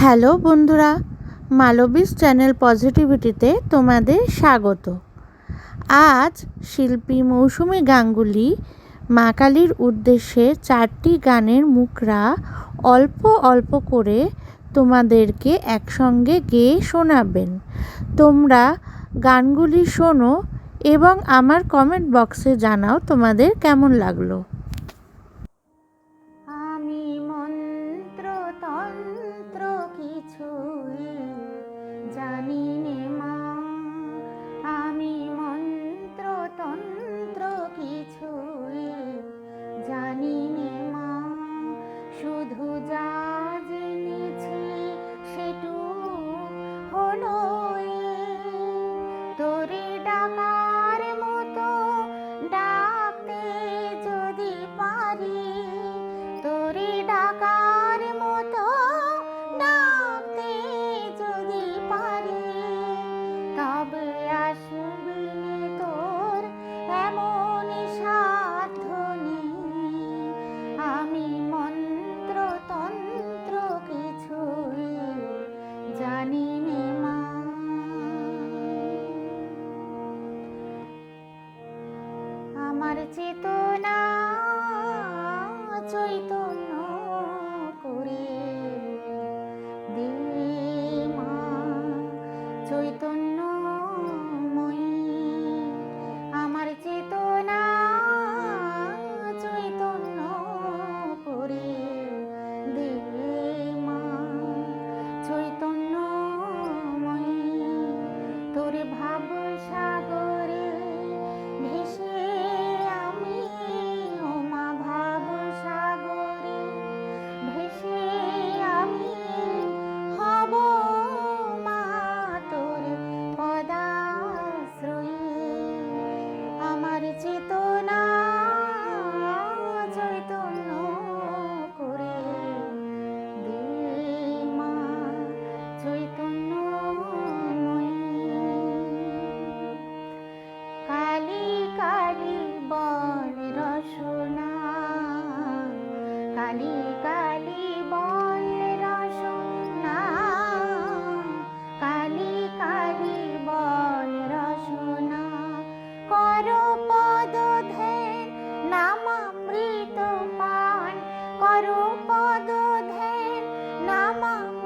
Hello বন্ধুরা, মালবিস channel পজিটিভিটিতে তোমাদের স্বাগত। আজ শিল্পী মৌসুমী গাঙ্গুলি মা কালীর উদ্দেশ্যে চারটি গানের মুখরা অল্প অল্প করে তোমাদেরকে একসঙ্গে গেয়ে শোনাবেন। তোমরা গানগুলি শোনো এবং আমার কমেন্ট বক্সে জানাও তোমাদের কেমন লাগল। তোরে চৈতন্য করে। মা চৈতন্যময়ী আমার চেতনা চৈতন্য করে। মা চৈতন্যময়ী তোর ভাব সাগরে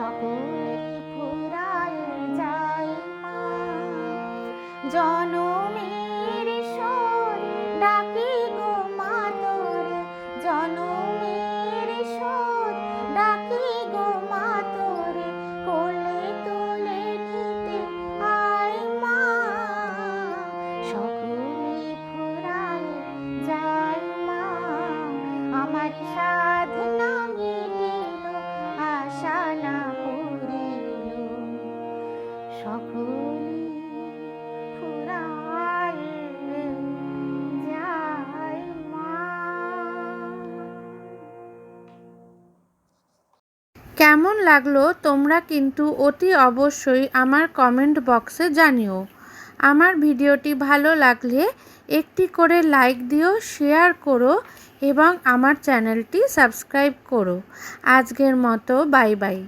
সকলে ফুরায় যায় জনমের ডাকি গো মা। তোরে জনমের স্বর ডাকি গো মা তোরে কোলে তুলে নিতে আয় মা সকলে ফুরায় যায় আমার সাধনা কেমন লাগল তোমরা কিন্তু অতি অবশ্যই আমার কমেন্ট বক্সে জানিও। আমার ভিডিওটি ভালো লাগলে একটি করে লাইক দিও শেয়ার করো এবং আমার চ্যানেলটি সাবস্ক্রাইব করো। আজকের মতো বাই বাই